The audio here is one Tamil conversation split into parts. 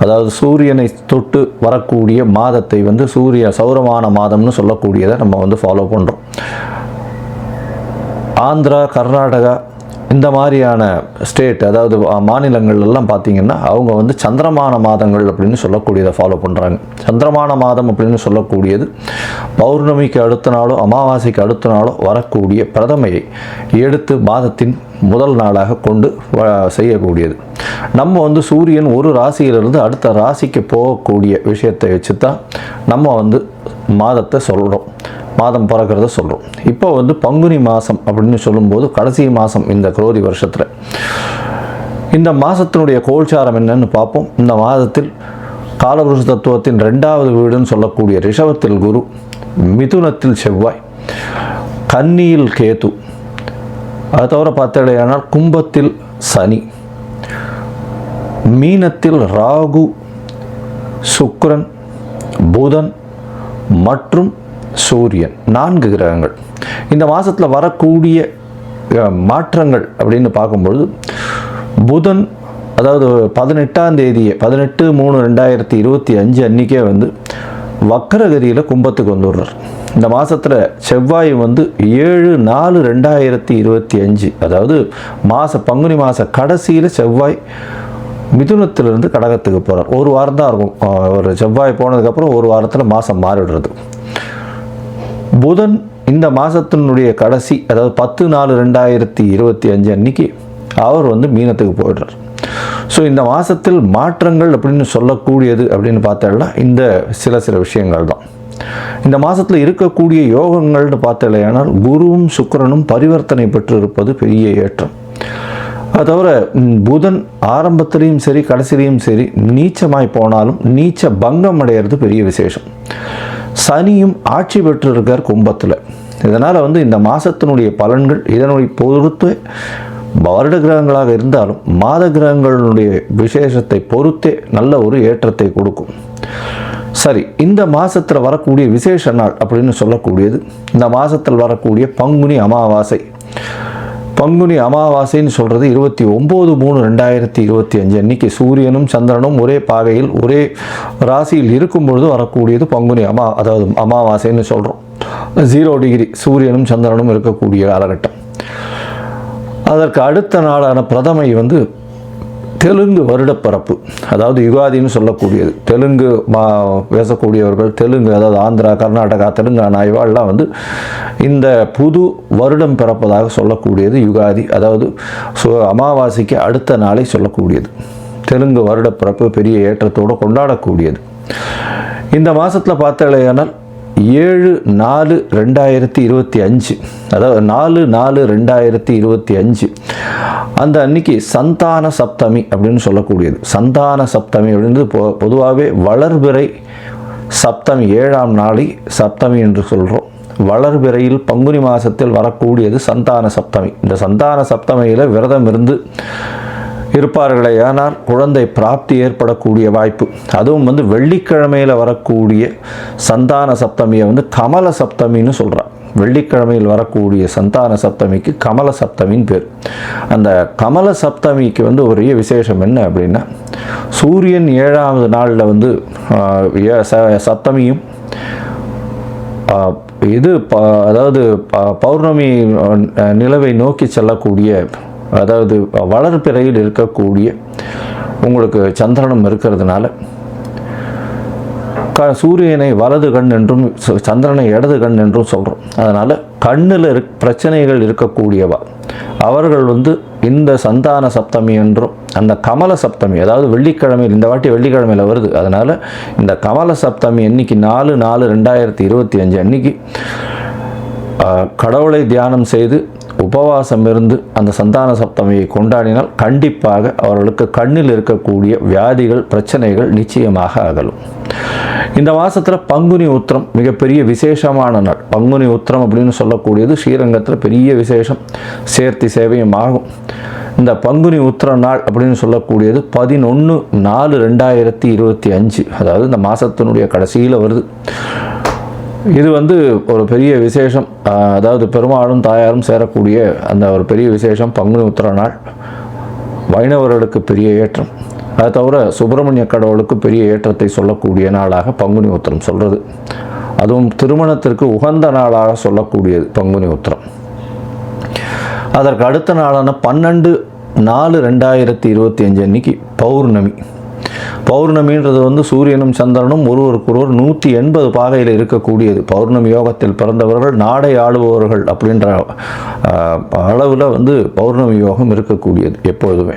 அதாவது சூரியனை தொட்டு வரக்கூடிய மாதத்தை வந்து சூரிய சௌரமான மாதம்னு சொல்லக்கூடியதை நம்ம வந்து ஃபாலோ பண்ணுறோம் ஆந்திரா கர்நாடகா இந்த மாதிரியான ஸ்டேட் அதாவது மாநிலங்கள்லாம் பார்த்தீங்கன்னா அவங்க வந்து சந்திரமான மாதங்கள் அப்படின்னு சொல்லக்கூடியதை ஃபாலோ பண்ணுறாங்க சந்திரமான மாதம் அப்படின்னு சொல்லக்கூடியது பௌர்ணமிக்கு அடுத்த நாளோ அமாவாசைக்கு அடுத்த நாளோ வரக்கூடிய பிரதமையை எடுத்து மாதத்தின் முதல் நாளாக கொண்டு செய்யக்கூடியது. நம்ம வந்து சூரியன் ஒரு ராசியிலிருந்து அடுத்த ராசிக்கு போகக்கூடிய விஷயத்தை வச்சு தான் நம்ம வந்து மாதத்தை சொல்கிறோம் மாதம் பிறக்கிறத சொல்கிறோம் இப்போ வந்து பங்குனி மாதம் அப்படின்னு சொல்லும்போது கடைசி மாதம் இந்த குரோதி வருஷத்தில். இந்த மாதத்தினுடைய கோல்சாரம் என்னன்னு பார்ப்போம். இந்த மாதத்தில் காலபுருஷ தத்துவத்தின் ரெண்டாவது வீடுன்னு சொல்லக்கூடிய ரிஷபத்தில் குரு மிதுனத்தில் செவ்வாய் கன்னியில் கேது. அது தவிர பார்த்தடையானால் கும்பத்தில் சனி மீனத்தில் ராகு சுக்ரன் புதன் மற்றும் சூரியன் நான்கு கிரகங்கள். இந்த மாதத்தில் வரக்கூடிய மாற்றங்கள் அப்படின்னு பார்க்கும்பொழுது புதன் அதாவது பதினெட்டாம் தேதியே பதினெட்டு மூணு ரெண்டாயிரத்தி இருபத்தி அஞ்சு அன்றைக்கே வந்து வக்கரகதியில் கும்பத்துக்கு வந்துடுறார். இந்த மாதத்தில் செவ்வாய் வந்து ஏழு நாலு ரெண்டாயிரத்தி இருபத்தி அஞ்சு அதாவது மாத பங்குனி மாத கடைசியில் செவ்வாய் மிதுனத்திலிருந்து கடகத்துக்கு போகிறார் ஒரு வாரம் தான் இருக்கும் ஒரு செவ்வாய் போனதுக்கப்புறம் ஒரு வாரத்தில் மாதம் மாறிடுறது. புதன் இந்த மாதத்தினுடைய கடைசி அதாவது பத்து நாலு ரெண்டாயிரத்தி இருபத்தி அஞ்சு அன்னைக்கு அவர் வந்து மீனத்துக்கு போயிடுறார். ஸோ இந்த மாதத்தில் மாற்றங்கள் அப்படின்னு சொல்லக்கூடியது அப்படின்னு பார்த்தோம்னா இந்த சில சில விஷயங்கள் தான். இந்த மாதத்தில் இருக்கக்கூடிய யோகங்கள்னு பார்த்தலையானால் குருவும் சுக்கிரனும் பரிவர்த்தனை பெற்று இருப்பது பெரிய ஏற்றம். அது தவிர புதன் ஆரம்பத்திலையும் சரி கடைசிலையும் சரி நீச்சமாய் போனாலும் நீச்ச பங்கம் அடையிறது பெரிய விசேஷம். சனியும் ஆட்சி பெற்றிருக்கார் கும்பத்தில். இதனால் வந்து இந்த மாதத்தினுடைய பலன்கள் இதனுடைய பொறுத்து வருட கிரகங்களாக இருந்தாலும் மாத கிரகங்களுடைய விசேஷத்தை பொறுத்தே நல்ல ஒரு ஏற்றத்தை கொடுக்கும். சரி இந்த மாதத்தில் வரக்கூடிய விசேஷ நாள் அப்படின்னு சொல்லக்கூடியது இந்த மாதத்தில் வரக்கூடிய பங்குனி அமாவாசை. பங்குனி அமாவாசைன்னு சொல்கிறது இருபத்தி ஒம்பது மூணு ரெண்டாயிரத்தி இருபத்தி அஞ்சு அன்னைக்கு. சூரியனும் சந்திரனும் ஒரே பாகையில் ஒரே ராசியில் இருக்கும் பொழுது வரக்கூடியது பங்குனி அமா அதாவது அமாவாசைன்னு சொல்கிறோம் ஜீரோ டிகிரி சூரியனும் சந்திரனும் இருக்கக்கூடிய காலகட்டம். அதற்கு அடுத்த நாளான பிரதமை வந்து தெலுங்கு வருடப்பரப்பு அதாவது யுகாதின்னு சொல்லக்கூடியது. தெலுங்கு மா பேசக்கூடியவர்கள் தெலுங்கு அதாவது ஆந்திரா கர்நாடகா தெலுங்கானா இவாள்லாம் வந்து இந்த புது வருடம் பிறப்பதாக சொல்லக்கூடியது யுகாதி. அதாவது சு அமாவாசைக்கு அடுத்த நாளை சொல்லக்கூடியது. தெலுங்கு வருடப்பிறப்பு பெரிய ஏற்றத்தோடு கொண்டாடக்கூடியது. இந்த மாதத்தில் பார்த்தாலேயானால் ஏழு நாலு ரெண்டாயிரத்தி இருபத்தி அஞ்சு. அதாவது நாலு நாலு ரெண்டாயிரத்தி இருபத்தி அஞ்சு. அந்த அன்னைக்கு சந்தான சப்தமி அப்படின்னு சொல்லக்கூடியது. சந்தான சப்தமி அப்படின்னு பொ பொதுவாகவே வளர்பிறை சப்தமி ஏழாம் நாளை சப்தமி என்று சொல்கிறோம் வளர்பிறையில் பங்குனி மாதத்தில் வரக்கூடியது சந்தான சப்தமி. இந்த சந்தான சப்தமியில் விரதம் இருந்து இருப்பார்களே ஆனால் குழந்தை பிராப்தி ஏற்படக்கூடிய வாய்ப்பு. அதுவும் வந்து வெள்ளிக்கிழமையில் வரக்கூடிய சந்தான சப்தமியை வந்து கமல சப்தமின்னு சொல்கிறான் வெள்ளிக்கிழமையில் வரக்கூடிய சந்தான சப்தமிக்கு கமல சப்தமின்னு பேர். அந்த கமல சப்தமிக்கு வந்து ஒரே விசேஷம் என்ன அப்படின்னா சூரியன் ஏழாவது நாளில் வந்து ச- சப்தமியும் இது ப அதாவது ப- பௌர்ணமி நிலவை நோக்கி செல்லக்கூடிய அதாவது வளர்பிறையில் இருக்கக்கூடிய உங்களுக்கு சந்திரனம் இருக்கிறதுனால க சூரியனை வலது கண் என்றும் சந்திரனை இடது கண் என்றும் சொல்கிறோம் அதனால் கண்ணில் இருக் பிரச்சனைகள் இருக்கக்கூடியவா? அவர்கள் வந்து இந்த சந்தான சப்தமி என்றும் அந்த கமல சப்தமி அதாவது வெள்ளிக்கிழமையில் இந்த வாட்டி வெள்ளிக்கிழமையில் வருது. அதனால் இந்த கமல சப்தமி அன்னைக்கு நாலு நாலு ரெண்டாயிரத்தி இருபத்தி அஞ்சு அன்னைக்கு கடவுளை தியானம் செய்து உபவாசம் இருந்து அந்த சந்தான சப்தமியை கொண்டாடினால் கண்டிப்பாக அவர்களுக்கு கண்ணில் இருக்கக்கூடிய வியாதிகள் பிரச்சனைகள் நிச்சயமாக அகலும். இந்த மாதத்தில் பங்குனி உத்திரம் மிகப்பெரிய விசேஷமான நாள். பங்குனி உத்திரம் அப்படின்னு சொல்லக்கூடியது ஸ்ரீரங்கத்தில் பெரிய விசேஷம். சேர்த்தி சேவையும் ஆகும். இந்த பங்குனி உத்திர நாள் அப்படின்னு சொல்லக்கூடியது பதினொன்று நாலு ரெண்டாயிரத்தி இருபத்தி அஞ்சு. அதாவது இந்த மாதத்தினுடைய கடைசியில் வருது. இது வந்து ஒரு பெரிய விசேஷம். அதாவது பெருமாளும் தாயாரும் சேரக்கூடிய அந்த ஒரு பெரிய விசேஷம் பங்குனி உத்திர நாள். வைணவர்களுக்கு பெரிய ஏற்றம். அது தவிர சுப்பிரமணிய கடவுளுக்கு பெரிய ஏற்றத்தை சொல்லக்கூடிய நாளாக பங்குனி உத்திரம் சொல்கிறது அதுவும் திருமணத்திற்கு உகந்த நாளாக சொல்லக்கூடியது பங்குனி உத்திரம். அதற்கு அடுத்த நாளான பன்னெண்டு நாலு ரெண்டாயிரத்தி இருபத்தி அஞ்சு அன்னைக்கு பௌர்ணமி. பௌர்ணமின்றது வந்து சூரியனும் சந்திரனும் ஒருவருக்கொருவர் நூற்றி எண்பது பாகையில் இருக்கக்கூடியது. பௌர்ணமி யோகத்தில் பிறந்தவர்கள் நாடை ஆளுபவர்கள் அப்படின்ற அளவில் வந்து பௌர்ணமி யோகம் இருக்கக்கூடியது எப்பொழுதுமே.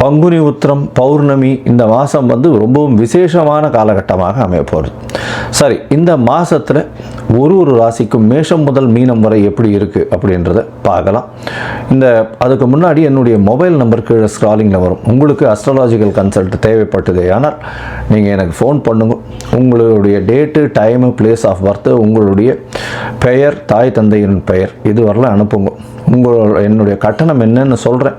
பங்குனி உத்திரம் பௌர்ணமி இந்த மாதம் வந்து ரொம்பவும் விசேஷமான காலகட்டமாக அமையப்போகுது. சரி இந்த மாதத்தில் ஒரு ஒரு ராசிக்கும் மேஷம் முதல் மீனம் வரை எப்படி இருக்குது அப்படின்றத பார்க்கலாம். இந்த அதுக்கு முன்னாடி என்னுடைய மொபைல் நம்பர் கீழே ஸ்க்ராலிங்கில் வரும். உங்களுக்கு அஸ்ட்ராலாஜிக்கல் கன்சல்ட் தேவைப்பட்டது ஆனால் நீங்கள் எனக்கு ஃபோன் பண்ணுங்க. உங்களுடைய date time place of birth உங்களுடைய பெயர் தாய் தந்தையின் பெயர் இது அனுப்புங்க. உங்களோட என்னுடைய கட்டணம் என்னன்னு சொல்கிறேன்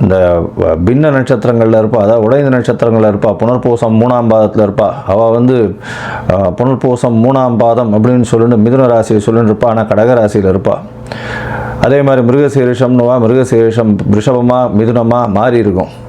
இந்த வ- பின்ன நட்சத்திரங்களில் இருப்பா அதாவது உடைந்த நட்சத்திரங்களில் இருப்பா புனர்பூசம் மூணாம் பாதத்தில் இருப்பா. அவள் வந்து புனர்பூசம் மூணாம் பாதம் அப்படின்னு சொல்லிட்டு மிதுன ராசியை சொல்லிட்டு இருப்பா ஆனால் கடகராசியில் இருப்பா. அதே மாதிரி மிருகசீரிஷம்னுவா மிருகசீரிஷம் ரிஷபமாக மிதுனமாக மாறி இருக்கும்.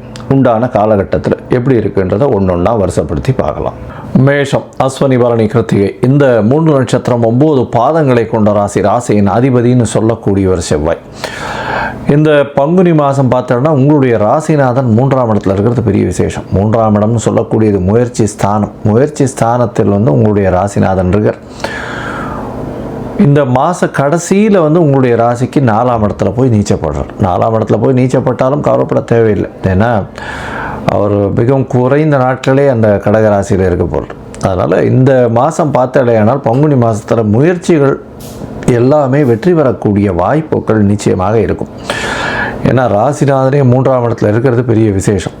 உண்டான காலகட்டத்தில் எப்படி இருக்குன்றதை ஒன்று ஒன்றா வருஷப்படுத்தி பார்க்கலாம். மேஷம் அஸ்வனி பரணி கிருத்திகை. இந்த மூன்று நட்சத்திரம் ஒம்பது பாதங்களை கொண்ட ராசி ராசியின் அதிபதின்னு சொல்லக்கூடியவர் செவ்வாய். இந்த பங்குனி மாதம் பார்த்தோன்னா உங்களுடைய ராசிநாதன் மூன்றாம் இடத்துல இருக்கிறது பெரிய விசேஷம். மூன்றாம் இடம்னு சொல்லக்கூடியது முயற்சி ஸ்தானம். முயற்சி ஸ்தானத்தில் வந்து உங்களுடைய ராசிநாதன் இருக்கார். இந்த மாத கடைசியில் வந்து உங்களுடைய ராசிக்கு நாலாம் இடத்துல போய் நீச்சப்படுறார் நாலாம் இடத்துல போய் நீச்சப்பட்டாலும் கவலைப்பட தேவையில்லை. ஏன்னா அவர் மிகவும் குறைந்த நாட்களே அந்த கடக ராசியில் இருக்க போகிறார் அதனால் இந்த மாதம் பார்த்தாலேயானால் பங்குனி மாதத்தில் முயற்சிகள் எல்லாமே வெற்றி பெறக்கூடிய வாய்ப்புகள் நிச்சயமாக இருக்கும். ஏன்னா ராசிநாதனே மூன்றாம் இடத்துல இருக்கிறது பெரிய விசேஷம்.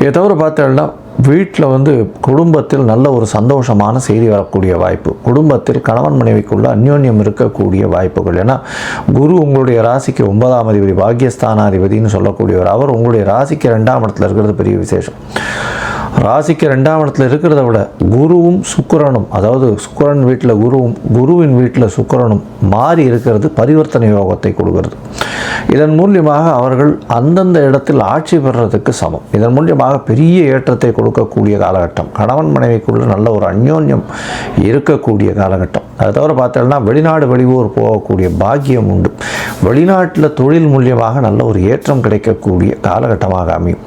இதை தவிர பார்த்தோம்னா வீட்டில் வந்து குடும்பத்தில் நல்ல ஒரு சந்தோஷமான செய்தி வரக்கூடிய வாய்ப்பு. குடும்பத்தில் கணவன் மனைவிக்குள்ள அந்யோன்யம் இருக்கக்கூடிய வாய்ப்புகள். ஏன்னா குரு உங்களுடைய ராசிக்கு ஒன்பதாம் அதிபதி பாக்கியஸ்தானாதிபதினு சொல்லக்கூடியவர். அவர் உங்களுடைய ராசிக்கு ரெண்டாம் இடத்துல இருக்கிறது பெரிய விசேஷம். ராசிக்கு ரெண்டாம் இடத்துல இருக்கிறத விட குருவும் சுக்கிரனும் அதாவது சுக்கிரன் வீட்டில் குருவும் குருவின் வீட்டில் சுக்கிரனும் மாறி இருக்கிறது பரிவர்த்தனை யோகத்தை கொடுக்கிறது. இதன் மூலியமாக அவர்கள் அந்தந்த இடத்தில் ஆட்சி பெறுறதுக்கு சமம். இதன் மூலியமாக பெரிய ஏற்றத்தை கொடுக்கக்கூடிய காலகட்டம் கணவன் மனைவிக்குள்ள நல்ல ஒரு அந்யோன்யம் இருக்கக்கூடிய காலகட்டம். அதை தவிர பார்த்தோம்னா வெளிநாடு வெளியூர் போகக்கூடிய பாக்கியம் உண்டு. வெளிநாட்டில் தொழில் மூலியமாக நல்ல ஒரு ஏற்றம் கிடைக்கக்கூடிய காலகட்டமாக அமையும்.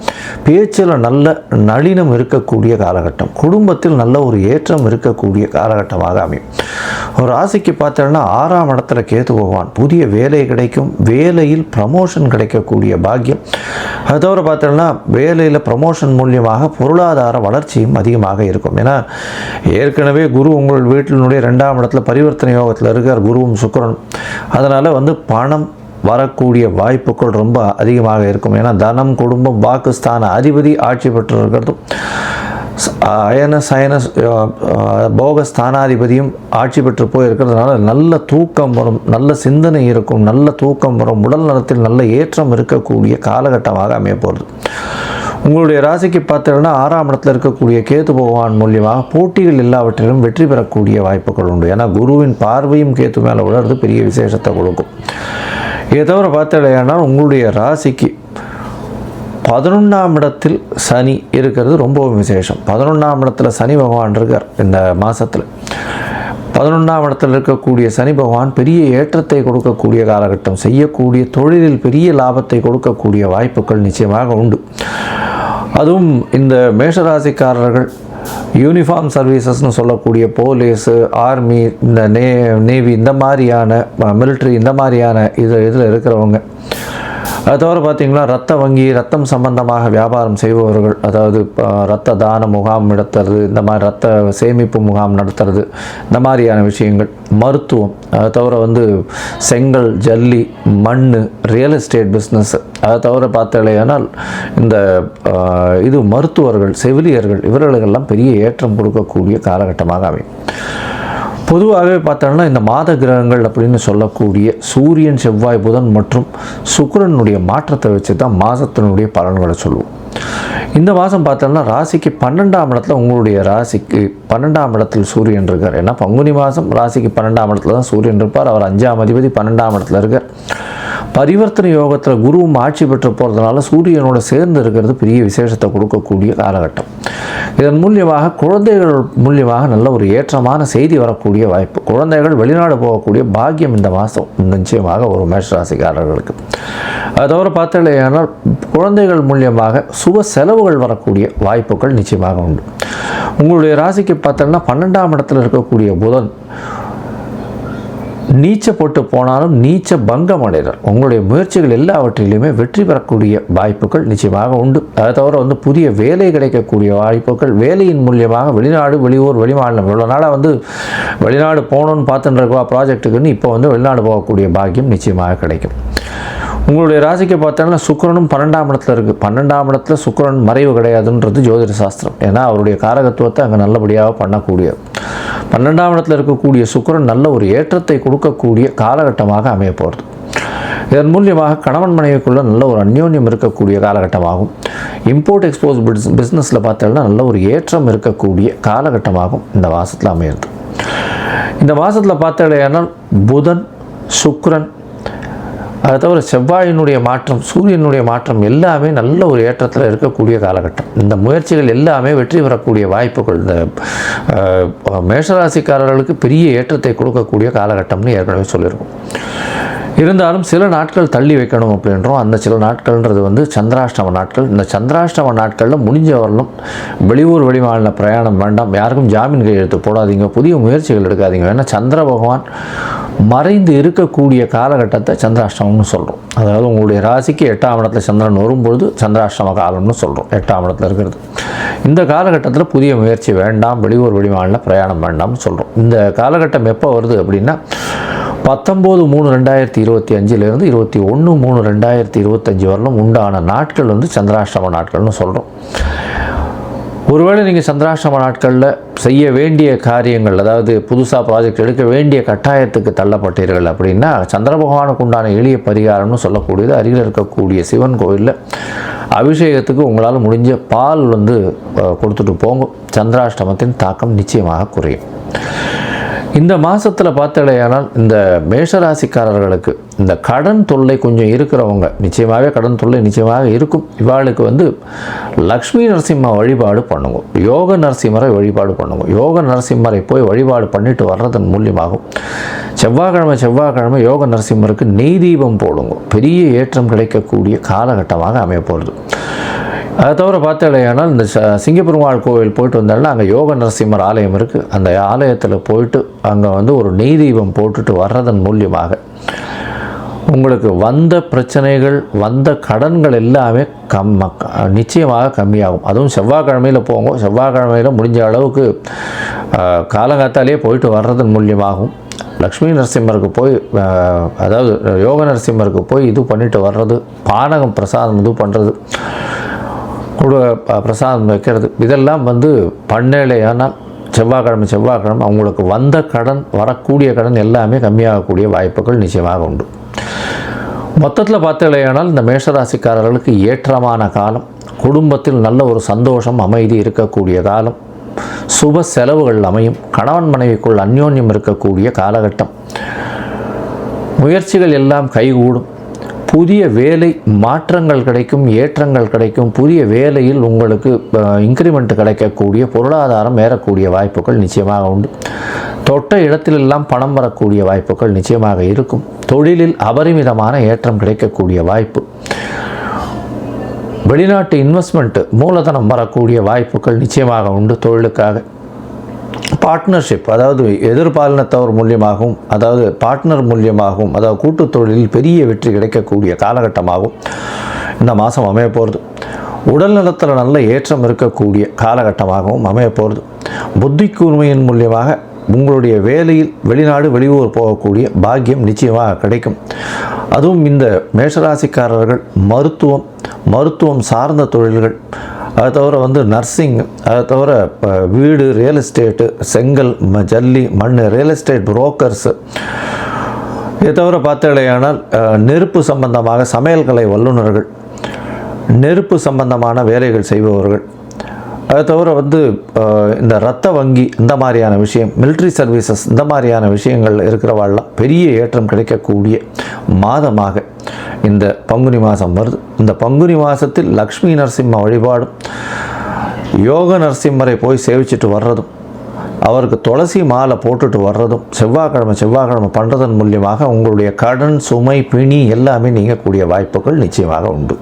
பேச்சில் நல்ல நளினம் இருக்கக்கூடிய காலகட்டம். குடும்பத்தில் நல்ல ஒரு ஏற்றம் இருக்கக்கூடிய காலகட்டமாக அமையும். ஒரு ராசிக்கு பார்த்தேன்னா ஆறாம் இடத்துல கேத்து பகவான். புதிய வேலை கிடைக்கும். வேலையில் ப்ரமோஷன் கிடைக்கக்கூடிய பாக்கியம். அது தவிர பார்த்தோன்னா வேலையில் ப்ரமோஷன் மூலியமாக பொருளாதார வளர்ச்சியும் அதிகமாக இருக்கும். ஏன்னா ஏற்கனவே குரு உங்கள் வீட்டினுடைய ரெண்டாம் இடத்துல பரிவர்த்தனை யோகத்தில் இருக்கார். குருவும் சுக்கிரன். அதனால் வந்து பணம் வரக்கூடிய வாய்ப்புகள் ரொம்ப அதிகமாக இருக்கும். ஏன்னா தனம் குடும்பம் பாகிஸ்தான் அதிபதி ஆட்சி பெற்று இருக்கிறதும் அயன சயன போக ஸ்தானாதிபதியும் ஆட்சி பெற்று போய் இருக்கிறதுனால நல்ல தூக்கம் வரும் நல்ல சிந்தனை இருக்கும் நல்ல தூக்கம் வரும் உடல் நலத்தில் நல்ல ஏற்றம் இருக்கக்கூடிய காலகட்டமாக அமைய போகிறது உங்களுடைய ராசிக்கு பார்த்தீங்கன்னா ஆறாம் இடத்துல இருக்கக்கூடிய கேத்து பகவான் மூலியமாக போட்டிகள் எல்லாவற்றிலும் வெற்றி பெறக்கூடிய வாய்ப்புகள் உண்டு. ஏன்னா குருவின் பார்வையும் கேத்து மேலே உணர்ந்து பெரிய விசேஷத்தை கொடுக்கும். இதை தவிர பார்த்தீங்கன்னா உங்களுடைய ராசிக்கு பதினொன்றாம் இடத்தில் சனி இருக்கிறது ரொம்பவும் விசேஷம். பதினொன்றாம் இடத்துல சனி பகவான் இருக்கார் இந்த மாதத்தில் பதினொன்றாம் இடத்தில் இருக்கக்கூடிய சனி பகவான் பெரிய ஏற்றத்தை கொடுக்கக்கூடிய காலகட்டம். செய்யக்கூடிய தொழிலில் பெரிய லாபத்தை கொடுக்கக்கூடிய வாய்ப்புகள் நிச்சயமாக உண்டு. அதுவும் இந்த மேஷராசிக்காரர்கள் யூனிஃபார்ம் சர்வீசஸ்னு சொல்லக்கூடிய போலீஸு ஆர்மி இந்த நே நேவி இந்த மாதிரியான மிலிட்ரி இந்த மாதிரியான இது இதில் இருக்கிறவங்க. அது தவிர பார்த்திங்கன்னா ரத்த வங்கி ரத்தம் சம்பந்தமாக வியாபாரம் செய்பவர்கள் அதாவது ரத்த தான முகாம் நடத்துறது இந்த மாதிரி ரத்த சேமிப்பு முகாம் நடத்துறது இந்த மாதிரியான விஷயங்கள் மருத்துவம் அதை தவிர வந்து செங்கல் ஜல்லி மண் ரியல் எஸ்டேட் பிஸ்னஸ் அதை தவிர பார்த்தாலேயானால் இந்த இது மருத்துவர்கள் செவிலியர்கள் இவர்களுக்கெல்லாம் பெரிய ஏற்றம் கொடுக்கக்கூடிய காலகட்டமாக அமையும். பொதுவாகவே பார்த்தோம்னா இந்த மாத கிரகங்கள் அப்படின்னு சொல்லக்கூடிய சூரியன் செவ்வாய் புதன் மற்றும் சுக்கரனுடைய மாற்றத்தை வச்சு தான் மாதத்தினுடைய பலன்களை சொல்லுவோம். இந்த மாதம் பார்த்தோம்னா ராசிக்கு பன்னெண்டாம் இடத்துல உங்களுடைய ராசிக்கு பன்னெண்டாம் இடத்தில் சூரியன் இருக்கார். ஏன்னா பங்குனி மாதம் ராசிக்கு பன்னெண்டாம் இடத்துல தான் சூரியன் இருப்பார். அவர் அஞ்சாம் அதிபதி பன்னெண்டாம் இடத்துல இருக்கார். பரிவர்த்தனை யோகத்தில் குருவும் ஆட்சி பெற்று போகிறதுனால சூரியனோட சேர்ந்து இருக்கிறது பெரிய விசேஷத்தை கொடுக்கக்கூடிய காலகட்டம். இதன் மூலியமாக குழந்தைகள் மூலியமாக நல்ல ஒரு ஏற்றமான செய்தி வரக்கூடிய வாய்ப்பு. குழந்தைகள் வெளிநாடு போகக்கூடிய பாக்கியம் இந்த மாதம் நிச்சயமாக ஒரு மேஷராசிக்காரர்களுக்கு. அது தவிர பார்த்தீங்கன்னா குழந்தைகள் மூலியமாக சுப செலவுகள் வரக்கூடிய வாய்ப்புகள் நிச்சயமாக உண்டு. உங்களுடைய ராசிக்கு பார்த்தோம்னா பன்னெண்டாம் இடத்துல இருக்கக்கூடிய புதன் நீச்ச போட்டு போனாலும் நீச்ச பங்கம் அடைதல் உங்களுடைய முயற்சிகள் எல்லாவற்றிலையுமே வெற்றி பெறக்கூடிய வாய்ப்புகள் நிச்சயமாக உண்டு. அதை தவிர வந்து புதிய வேலை கிடைக்கக்கூடிய வாய்ப்புகள் வேலையின் மூலியமாக வெளிநாடு வெளியூர் வெளிமாநிலம் இவ்வளோ நாளாக வந்து வெளிநாடு போகணும்னு பார்த்துட்டு இருக்கா ப்ராஜெக்ட்டுக்குன்னு இப்போ வந்து வெளிநாடு போகக்கூடிய பாக்கியம் நிச்சயமாக கிடைக்கும். உங்களுடைய ராசிக்கு பார்த்தோம்னா சுக்கரனும் பன்னெண்டாம் இடத்துல இருக்குது பன்னெண்டாம் இடத்துல சுக்கரன் மறைவு கிடையாதுன்றது ஜோதிட சாஸ்திரம். ஏன்னா அவருடைய காரகத்துவத்தை அங்கே நல்லபடியாக பண்ணக்கூடியது பன்னெண்டாம் இடத்துல இருக்கக்கூடிய சுக்கரன் நல்ல ஒரு ஏற்றத்தை கொடுக்கக்கூடிய காலகட்டமாக அமைய போகிறது இதன் மூலியமாக கணவன் மனைவிக்குள்ள நல்ல ஒரு அந்யோன்யம் இருக்கக்கூடிய காலகட்டமாகும். இம்போர்ட் எக்ஸ்போர்ட் பிஸ் பிஸ்னஸில் பார்த்தோம்னா நல்ல ஒரு ஏற்றம் இருக்கக்கூடிய காலகட்டமாகும் இந்த மாதத்தில் அமையிறது. இந்த மாதத்தில் பார்த்தோம்னா புதன் சுக்ரன் அதை தவிர செவ்வாயினுடைய மாற்றம் சூரியனுடைய மாற்றம் எல்லாமே நல்ல ஒரு ஏற்றத்தில் இருக்கக்கூடிய காலகட்டம். இந்த முயற்சிகள் எல்லாமே வெற்றி பெறக்கூடிய வாய்ப்புகள். இந்த மேஷராசிக்காரர்களுக்கு பெரிய ஏற்றத்தை கொடுக்கக்கூடிய காலகட்டம்னு ஏற்கனவே சொல்லியிருக்கோம். இருந்தாலும் சில நாட்கள் தள்ளி வைக்கணும் அப்படின்றோம். அந்த சில நாட்கள்ன்றது வந்து சந்திராஷ்டம நாட்கள். இந்த சந்திராஷ்டம நாட்களில் முடிஞ்ச வரலும் வெளியூர் வெளிமாநில பிரயாணம் வேண்டாம். யாருக்கும் ஜாமீன் கையெழுத்து போடாதீங்க. புதிய முயற்சிகள் எடுக்காதீங்க. ஏன்னா சந்திர பகவான் மறைந்து இருக்கக்கூடிய காலகட்டத்தை சந்திராஷ்டமம்னு சொல்கிறோம் அதாவது உங்களுடைய ராசிக்கு எட்டாம் இடத்துல சந்திரன் வரும்பொழுது சந்திராஷ்டம காலம்னு சொல்கிறோம் எட்டாம் இடத்துல இருக்கிறது. இந்த காலகட்டத்தில் புதிய முயற்சி வேண்டாம். வெளியூர் வெளிமாநில பிரயாணம் வேண்டாம்னு சொல்கிறோம் இந்த காலகட்டம் எப்போ வருது அப்படின்னா பத்தொம்போது மூணு ரெண்டாயிரத்தி இருபத்தி அஞ்சிலிருந்து இருபத்தி ஒன்று மூணு ரெண்டாயிரத்தி இருபத்தஞ்சி வரலும் உண்டான நாட்கள் வந்து சந்திராஷ்டம நாட்கள்னு சொல்கிறோம் ஒருவேளை நீங்கள் சந்திராஷ்டம நாட்களில் செய்ய வேண்டிய காரியங்கள் அதாவது புதுசாக ப்ராஜெக்ட் எடுக்க வேண்டிய கட்டாயத்துக்கு தள்ளப்பட்டீர்கள் அப்படின்னா சந்திர பகவானுக்கு உண்டான எளிய பரிகாரம்னு சொல்லக்கூடியது அருகில் இருக்கக்கூடிய சிவன் கோயிலில் அபிஷேகத்துக்கு உங்களால் முடிஞ்ச பால் வந்து கொடுத்துட்டு போங்க. சந்திராஷ்டமத்தின் தாக்கம் நிச்சயமாக குறையும். இந்த மாதத்தில் பார்த்தடையானால் இந்த மேஷராசிக்காரர்களுக்கு இந்த கடன் தொல்லை கொஞ்சம் இருக்கிறவங்க நிச்சயமாகவே கடன் தொல்லை நிச்சயமாக இருக்கும். இவாளுக்கு வந்து லக்ஷ்மி நரசிம்ம வழிபாடு பண்ணுங்க. யோக நரசிம்மரை வழிபாடு பண்ணுங்க. யோக நரசிம்மரை போய் வழிபாடு பண்ணிட்டு வர்றதன் மூலியமாகும். செவ்வாய்க்கிழமை செவ்வாய்க்கிழமை யோக நரசிம்மருக்கு நெய் தீபம் போடுங்க. பெரிய ஏற்றம் கிடைக்கக்கூடிய காலகட்டமாக அமையப்போகிறது அதை தவிர பார்த்தாலேயானால் இந்த ச சிங்கப்பெருமாள் கோவில் போயிட்டு வந்தாலும் அங்கே யோக நரசிம்மர் ஆலயம் இருக்குது அந்த ஆலயத்தில் போயிட்டு அங்கே வந்து ஒரு நெய் தீபம் போட்டுட்டு வர்றதன் மூலியமாக உங்களுக்கு வந்த பிரச்சனைகள் வந்த கடன்கள் எல்லாமே கம் நிச்சயமாக கம்மியாகும். அதுவும் செவ்வாய்க்கிழமையில் போங்க. செவ்வாய்க்கிழமையில் முடிஞ்ச அளவுக்கு காலங்காத்தாலேயே போயிட்டு வர்றதன் மூலியமாகும். லக்ஷ்மி நரசிம்மருக்கு போய் அதாவது யோக நரசிம்மருக்கு போய் இது பண்ணிட்டு வர்றது பானகம் பிரசாதம் இது பண்ணுறது கூட பிரசாதம் வைக்கிறது. இதெல்லாம் வந்து பண்ணலையானால் செவ்வாய்க்கிழமை செவ்வாய்க்கிழமை அவங்களுக்கு வந்த கடன் வரக்கூடிய கடன் எல்லாமே கம்மியாகக்கூடிய வாய்ப்புகள் நிச்சயமாக உண்டு. மொத்தத்தில் பார்த்தலையானால் இந்த மேஷராசிக்காரர்களுக்கு ஏற்றமான காலம் குடும்பத்தில் நல்ல ஒரு சந்தோஷம் அமைதி இருக்கக்கூடிய காலம் சுப செலவுகள் அமையும் கணவன் மனைவிக்குள் அந்யோன்யம் இருக்கக்கூடிய காலகட்டம். முயற்சிகள் எல்லாம் கைகூடும். புதிய வேலை மாற்றங்கள் கிடைக்கும் ஏற்றங்கள் கிடைக்கும். புதிய வேலையில் உங்களுக்கு இன்க்ரிமெண்ட் கிடைக்கக்கூடிய பொருளாதாரம் ஏறக்கூடிய வாய்ப்புகள் நிச்சயமாக உண்டு. தொட்ட இடத்திலெல்லாம் பணம் வரக்கூடிய வாய்ப்புகள் நிச்சயமாக இருக்கும். தொழிலில் அபரிமிதமான ஏற்றம் கிடைக்கக்கூடிய வாய்ப்பு. வெளிநாட்டு இன்வெஸ்ட்மெண்ட்டு மூலதனம் வரக்கூடிய வாய்ப்புகள் நிச்சயமாக உண்டு தொழிலுக்காக. பார்ட்னர்ஷிப் அதாவது எதிர்பாலினத்தவர் மூலியமாகவும் அதாவது பார்ட்னர் மூலியமாகவும் அதாவது கூட்டுத் தொழிலில் பெரிய வெற்றி கிடைக்கக்கூடிய காலகட்டமாகவும் இந்த மாதம் அமைய போகிறது உடல் நலத்தில் நல்ல ஏற்றம் இருக்கக்கூடிய காலகட்டமாகவும் அமைய போகிறது புத்தி கூர்மையின் மூலியமாக உங்களுடைய வேலையில் வெளிநாடு வெளியூர் போகக்கூடிய பாக்கியம் நிச்சயமாக கிடைக்கும். அதுவும் இந்த மேஷராசிக்காரர்கள் மருத்துவம் மருத்துவம் சார்ந்த தொழில்கள் அதை தவிர வந்து நர்சிங் அதை தவிர இப்போ வீடு ரியல் எஸ்டேட்டு செங்கல் ம ஜல்லி மண் ரியல் எஸ்டேட் புரோக்கர்ஸு இதை தவிர பார்த்தீங்களேயானால் நெருப்பு சம்பந்தமாக சமையல்கலை வல்லுநர்கள் நெருப்பு சம்பந்தமான வேலைகள் செய்பவர்கள் அதை தவிர வந்து இந்த ரத்த வங்கி இந்த மாதிரியான விஷயம் மிலிட்ரி சர்வீசஸ் இந்த மாதிரியான விஷயங்கள் இருக்கிறவாள்லாம் பெரிய ஏற்றம் கிடைக்கக்கூடிய மாதமாக இந்த பங்குனி மாதம் வருது. இந்த பங்குனி மாதத்தில் லக்ஷ்மி நரசிம்ம வழிபாடும் யோக நரசிம்மரை போய் சேவிச்சிட்டு வர்றதும் அவருக்கு துளசி மாலை போட்டுட்டு வர்றதும் செவ்வாய்க்கிழமை செவ்வாய்க்கிழமை பண்ணுறதன் மூலியமாக உங்களுடைய கடன் சுமை பிணி எல்லாமே நீங்கக்கூடிய வாய்ப்புகள் நிச்சயமாக உண்டு.